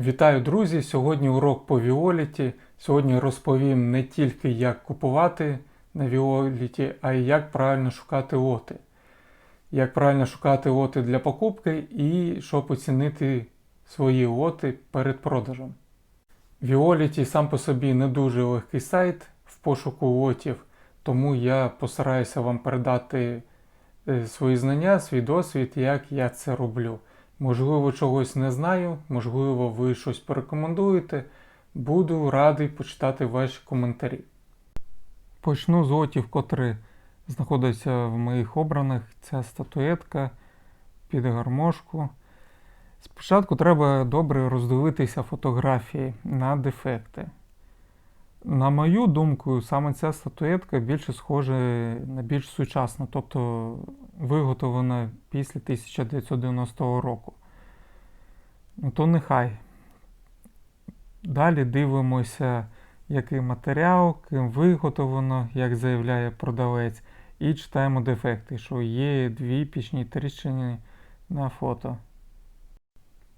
Вітаю, друзі! Сьогодні урок по Віоліті. Сьогодні розповім не тільки як купувати на Віоліті, а й як правильно шукати лоти. Як правильно шукати лоти для покупки і щоб оцінити свої лоти перед продажем. Віоліті сам по собі не дуже легкий сайт в пошуку лотів, тому я постараюся вам передати е, свої знання, свій досвід, як я це роблю. Можливо, чогось не знаю, можливо, ви щось порекомендуєте. Буду радий почитати ваші коментарі. Почну з лотів, котрі знаходяться в моїх обраних. Ця статуетка під гармошку. Спочатку треба добре роздивитися фотографії на дефекти. На мою думку, саме ця статуетка більше схожа на більш сучасну, тобто виготовлена після 1990 року. Ну то нехай. Далі дивимося, який матеріал, ким виготовлено, як заявляє продавець, і читаємо дефекти, що є дві пічні тріщини на фото.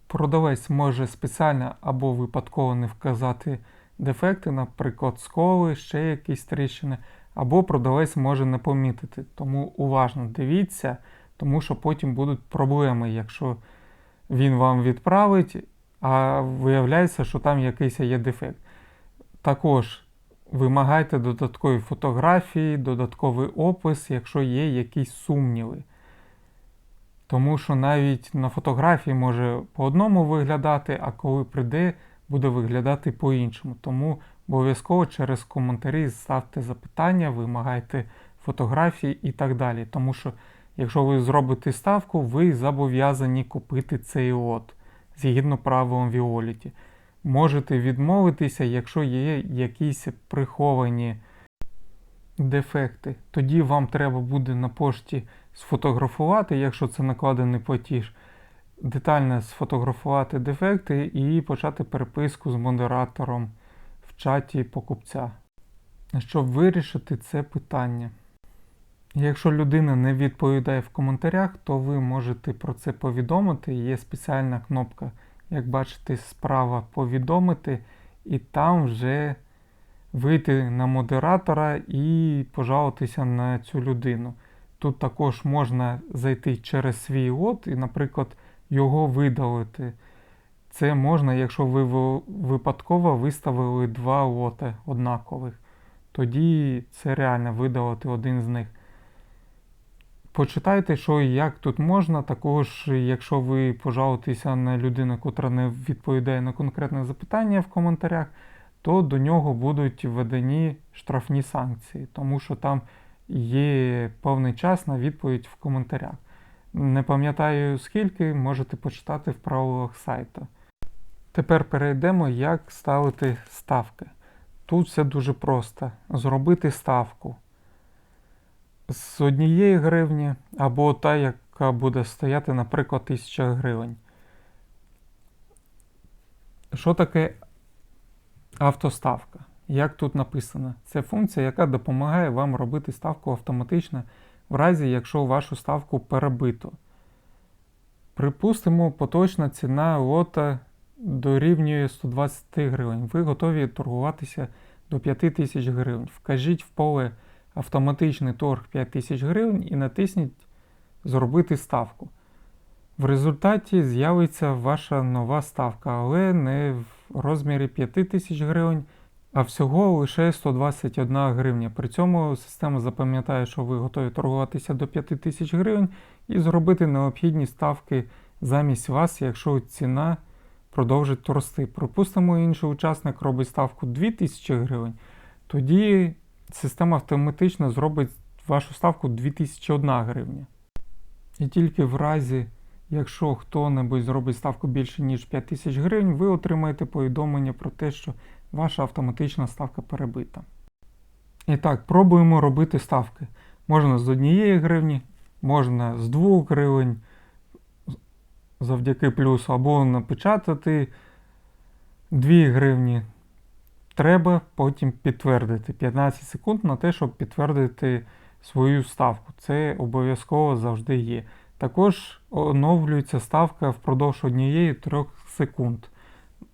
Продавець може спеціально або випадково не вказати дефекти, наприклад, сколи, ще якісь тріщини, або продавець може не помітити. Тому уважно дивіться, тому що потім будуть проблеми, якщо він вам відправить, а виявляється, що там якийсь є дефект. Також вимагайте додаткові фотографії, додатковий опис, якщо є якісь сумніви. Тому що навіть на фотографії може по одному виглядати, а коли прийде, буде виглядати по-іншому. Тому обов'язково через коментарі ставте запитання, вимагайте фотографії і так далі. Тому що, якщо ви зробите ставку, ви зобов'язані купити цей лот згідно правилам Віоліті. Можете відмовитися, якщо є якісь приховані дефекти. Тоді вам треба буде на пошті сфотографувати, якщо це накладений платіж, детально сфотографувати дефекти і почати переписку з модератором чаті покупця, щоб вирішити це питання. Якщо людина не відповідає в коментарях, то ви можете про це повідомити. Є спеціальна кнопка, як бачите, справа повідомити, і там вже вийти на модератора і пожалуватися на цю людину. Тут також можна зайти через свій лот і, наприклад, його видалити. Це можна, якщо ви випадково виставили два лоти однакових. Тоді це реально видалити один з них. Почитайте, що і як тут можна. Також, якщо ви пожалуєтеся на людину, котра не відповідає на конкретне запитання в коментарях, то до нього будуть введені штрафні санкції, тому що там є певний час на відповідь в коментарях. Не пам'ятаю скільки, можете почитати в правилах сайту. Тепер перейдемо, як ставити ставки. Тут все дуже просто. Зробити ставку з однієї гривні, або та, яка буде стояти, наприклад, 1000 гривень. Що таке автоставка? Як тут написано? Це функція, яка допомагає вам робити ставку автоматично в разі, якщо вашу ставку перебито. Припустимо, поточна ціна лота дорівнює 120 гривень. Ви готові торгуватися до 5000 гривень. Вкажіть в поле автоматичний торг 5000 гривень і натисніть Зробити ставку. В результаті з'явиться ваша нова ставка, але не в розмірі 5000 гривень, а всього лише 121 гривня. При цьому система запам'ятає, що ви готові торгуватися до 5000 гривень і зробити необхідні ставки замість вас, якщо ціна продовжить рости. Припустимо, інший учасник робить ставку 2000 гривень, тоді система автоматично зробить вашу ставку 2001 гривня. І тільки в разі, якщо хто-небудь зробить ставку більше, ніж 5000 гривень, ви отримаєте повідомлення про те, що ваша автоматична ставка перебита. І так, пробуємо робити ставки. Можна з однієї гривні, можна з 2 гривень завдяки плюсу, або напечатати 2 гривні треба потім підтвердити 15 секунд на те, щоб підтвердити свою ставку. Це обов'язково завжди є. Також оновлюється ставка впродовж однієї 3 секунд.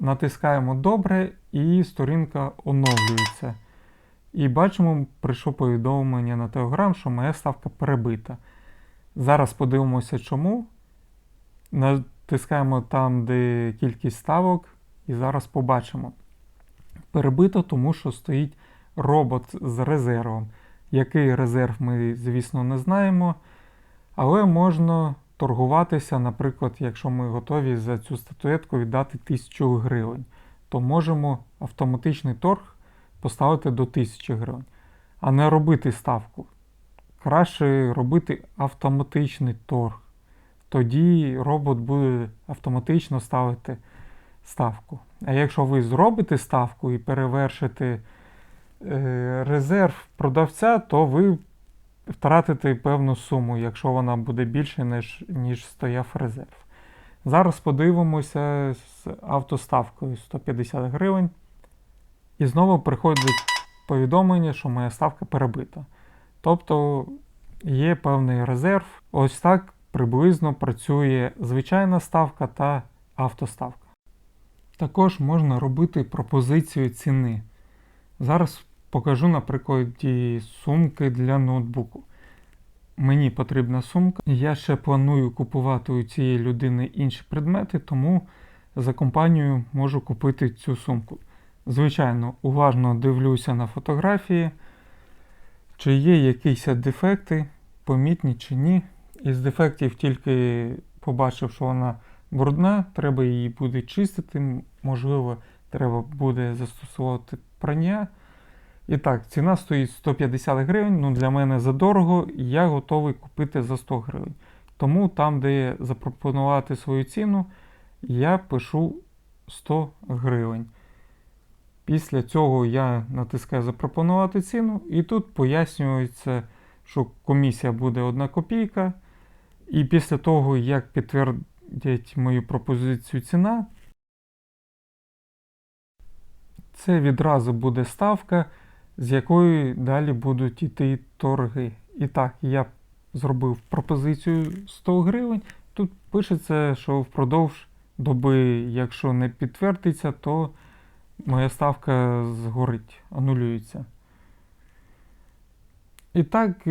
Натискаємо добре і сторінка оновлюється. І бачимо, прийшло повідомлення на Telegram, що моя ставка перебита. Зараз подивимося, чому. Натискаємо там, де кількість ставок, і зараз побачимо. Перебито, тому що стоїть робот з резервом. Який резерв ми, звісно, не знаємо. Але можна торгуватися, наприклад, якщо ми готові за цю статуетку віддати 1000 гривень, то можемо автоматичний торг поставити до 1000 гривень, а не робити ставку. Краще робити автоматичний торг. Тоді робот буде автоматично ставити ставку. А якщо ви зробите ставку і перевершите е, резерв продавця, то ви втратите певну суму, якщо вона буде більше, ніж, ніж стояв резерв. Зараз подивимося з автоставкою 150 гривень. І знову приходить повідомлення, що моя ставка перебита. Тобто є певний резерв. Ось так приблизно працює звичайна ставка та автоставка. Також можна робити пропозицію ціни. Зараз покажу на прикладі сумки для ноутбуку. Мені потрібна сумка. Я ще планую купувати у цієї людини інші предмети, тому за компанією можу купити цю сумку. Звичайно, уважно дивлюся на фотографії, чи є якісь дефекти, помітні чи ні. Із дефектів тільки побачив, що вона брудна, треба її буде чистити, можливо, треба буде застосовувати прання. І так, ціна стоїть 150 гривень. Ну, для мене задорого, я готовий купити за 100 гривень. Тому там, де запропонувати свою ціну, я пишу 100 гривень. Після цього я натискаю запропонувати ціну, і тут пояснюється, що комісія буде 1 копійка. І після того, як підтвердять мою пропозицію ціна, це відразу буде ставка, з якої далі будуть йти торги. І так, я зробив пропозицію 100 гривень. Тут пишеться, що впродовж доби, якщо не підтвердиться, то моя ставка згорить, анулюється. І так,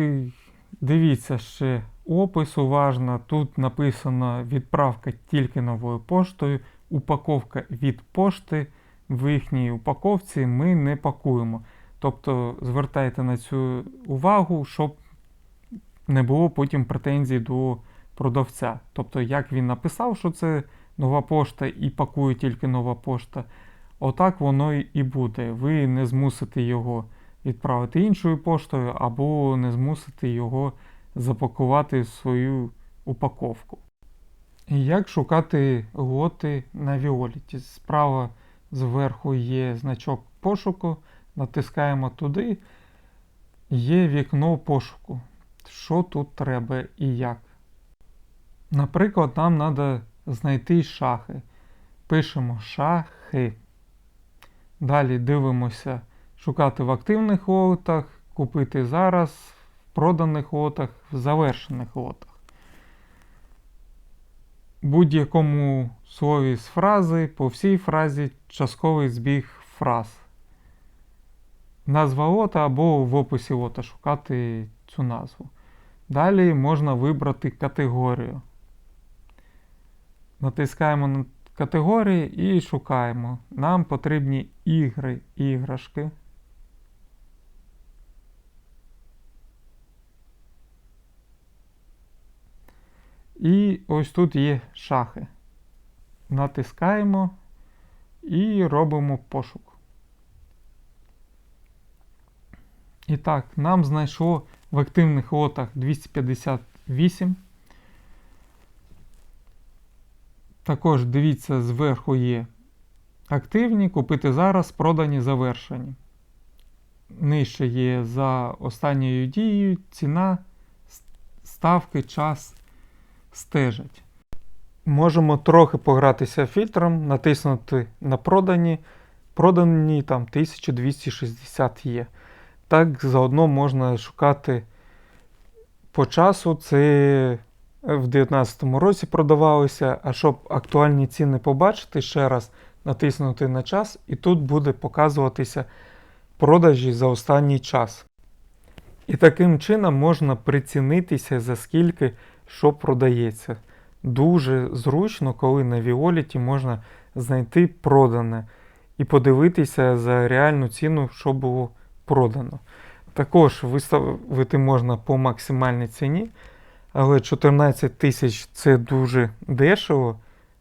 дивіться ще опис уважно. Тут написано відправка тільки новою поштою, упаковка від пошти. В їхній упаковці ми не пакуємо. Тобто звертайте на цю увагу, щоб не було потім претензій до продавця. Тобто, як він написав, що це нова пошта і пакує тільки нова пошта, отак воно і буде. Ви не змусите його відправити іншою поштою, або не змусите його запакувати в свою упаковку. Як шукати лоти на Віоліті? Справа зверху є значок пошуку, натискаємо туди, є вікно пошуку. Що тут треба і як. Наприклад, нам треба знайти шахи. Пишемо шахи. Далі дивимося, шукати в активних лотах, купити зараз, в проданих лотах, в завершених лотах. Будь-якому слові з фрази, по всій фразі частковий збіг фраз. Назва лота або в описі лота шукати цю назву. Далі можна вибрати категорію. Натискаємо на категорії і шукаємо. Нам потрібні ігри, іграшки. І ось тут є шахи. Натискаємо і робимо пошук. І так, нам знайшло в активних лотах 258. Також дивіться, зверху є активні, купити зараз, продані, завершені. Нижче є за останньою дією ціна, ставки, час стежать. Можемо трохи погратися фільтром, натиснути на продані. Продані там 1260 є. Так, заодно можна шукати по часу. Це в 2019 році продавалося. А щоб актуальні ціни побачити ще раз, натиснути на час, і тут буде показуватися продажі за останній час. І таким чином можна прицінитися, за скільки що продається. Дуже зручно, коли на Віоліті можна знайти продане і подивитися за реальну ціну, що було продано. Також виставити можна по максимальній ціні, але 14 тисяч це дуже дешево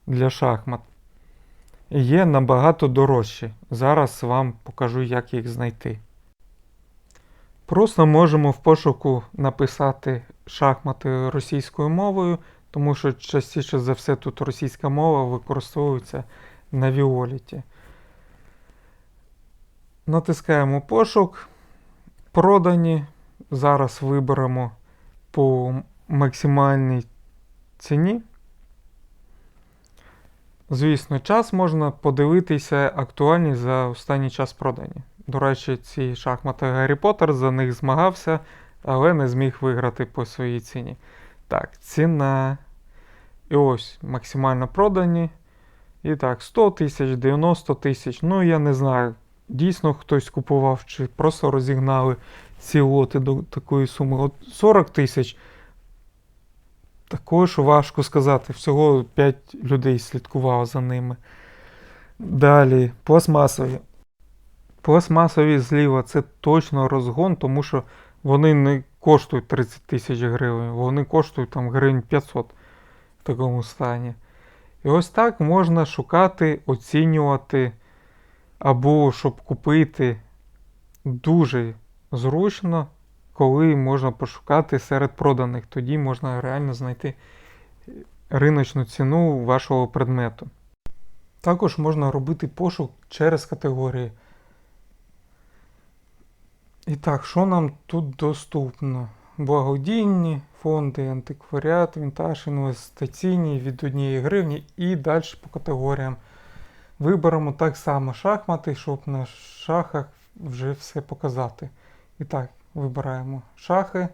для шахмат. Є набагато дорожчі. Зараз вам покажу, як їх знайти. Просто можемо в пошуку написати шахмати російською мовою, тому що частіше за все тут російська мова використовується на Віоліті. Натискаємо пошук. Продані. Зараз виберемо по максимальній ціні. Звісно, час можна подивитися актуальні за останній час продані. До речі, ці шахмати Гаррі Поттер за них змагався, але не зміг виграти по своїй ціні. Так, ціна. І ось максимально продані. І так, 100 тисяч, 90 тисяч. Ну, я не знаю, дійсно хтось купував чи просто розігнали ці лоти до такої суми. От 40 тисяч. Також важко сказати. Всього 5 людей слідкувало за ними. Далі, пластмасові. Пластмасові зліва це точно розгон, тому що вони не коштують 30 тисяч гривень, вони коштують там гривень 500 в такому стані. І ось так можна шукати, оцінювати, або щоб купити дуже зручно, коли можна пошукати серед проданих. Тоді можна реально знайти риночну ціну вашого предмету. Також можна робити пошук через категорії. І так, що нам тут доступно? Благодійні фонди, антикваріат, вінтаж, інвестиційні від 1 гривні і далі по категоріям. Виберемо так само шахмати, щоб на шахах вже все показати. І так, вибираємо шахи.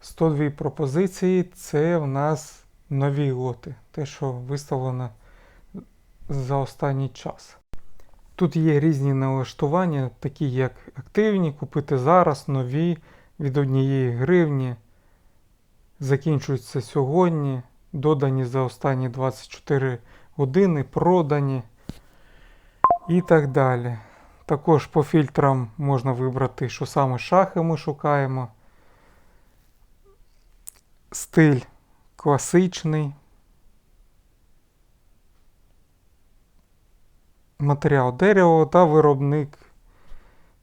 102 пропозиції це в нас нові лоти. Те, що виставлено за останній час. Тут є різні налаштування, такі як активні, купити зараз, нові від 1 гривні. Закінчуються сьогодні, додані за останні 24 години, продані і так далі. Також по фільтрам можна вибрати, що саме шахи ми шукаємо. Стиль класичний. Матеріал дерево та виробник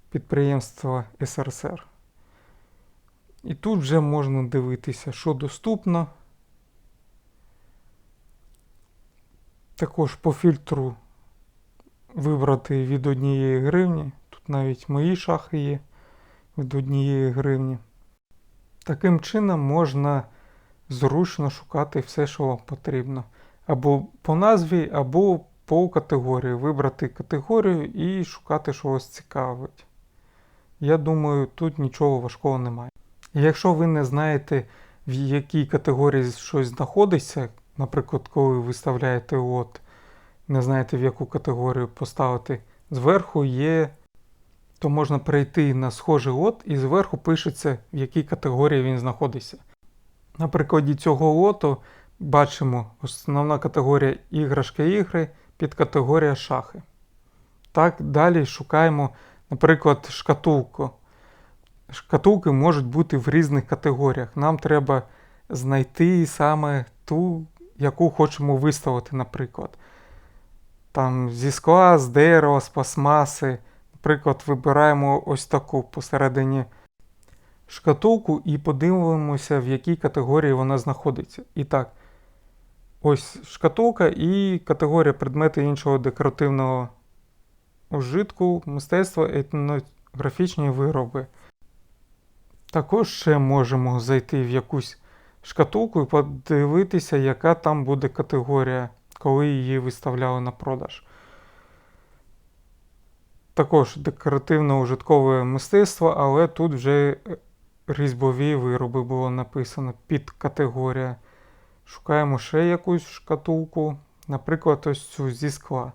підприємства СРСР. І тут вже можна дивитися, що доступно. Також по фільтру вибрати від однієї гривні. Тут навіть мої шахи є від однієї гривні. Таким чином можна зручно шукати все, що вам потрібно. Або по назві, або по категорії. Вибрати категорію і шукати, що вас цікавить. Я думаю, тут нічого важкого немає. Якщо ви не знаєте, в якій категорії щось знаходиться, наприклад, коли ви виставляєте лот, не знаєте, в яку категорію поставити, зверху є, то можна перейти на схожий лот і зверху пишеться, в якій категорії він знаходиться. На прикладі цього лоту бачимо основна категорія іграшки ігри, підкатегорія шахи. Так, далі шукаємо, наприклад, шкатулку. Шкатулки можуть бути в різних категоріях. Нам треба знайти саме ту, яку хочемо виставити, наприклад. Там Зі скла, з дерева, з пластмаси. Наприклад, вибираємо ось таку посередині шкатулку і подивимося, в якій категорії вона знаходиться. І так, ось шкатулка і категорія предмети іншого декоративного ужитку, мистецтва, етнографічні вироби. Також ще можемо зайти в якусь шкатулку і подивитися, яка там буде категорія, коли її виставляли на продаж. Також декоративно-ужиткове мистецтво, але тут вже різьбові вироби було написано під категорія. Шукаємо ще якусь шкатулку, наприклад, ось цю зі скла.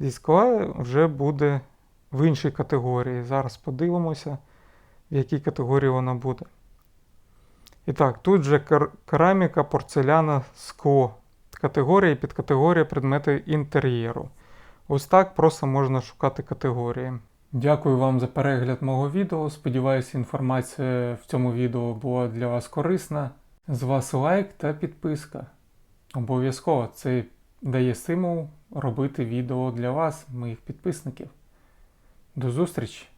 зі скла вже буде в іншій категорії. Зараз подивимося, в якій категорії вона буде. І так, тут же кер- кераміка, порцеляна, скло. Категорія і підкатегорія предмети інтер'єру. Ось так просто можна шукати категорії. Дякую вам за перегляд мого відео. Сподіваюся, інформація в цьому відео була для вас корисна. З вас лайк та підписка. Обов'язково це дає стимул робити відео для вас, моїх підписників. До зустрічі!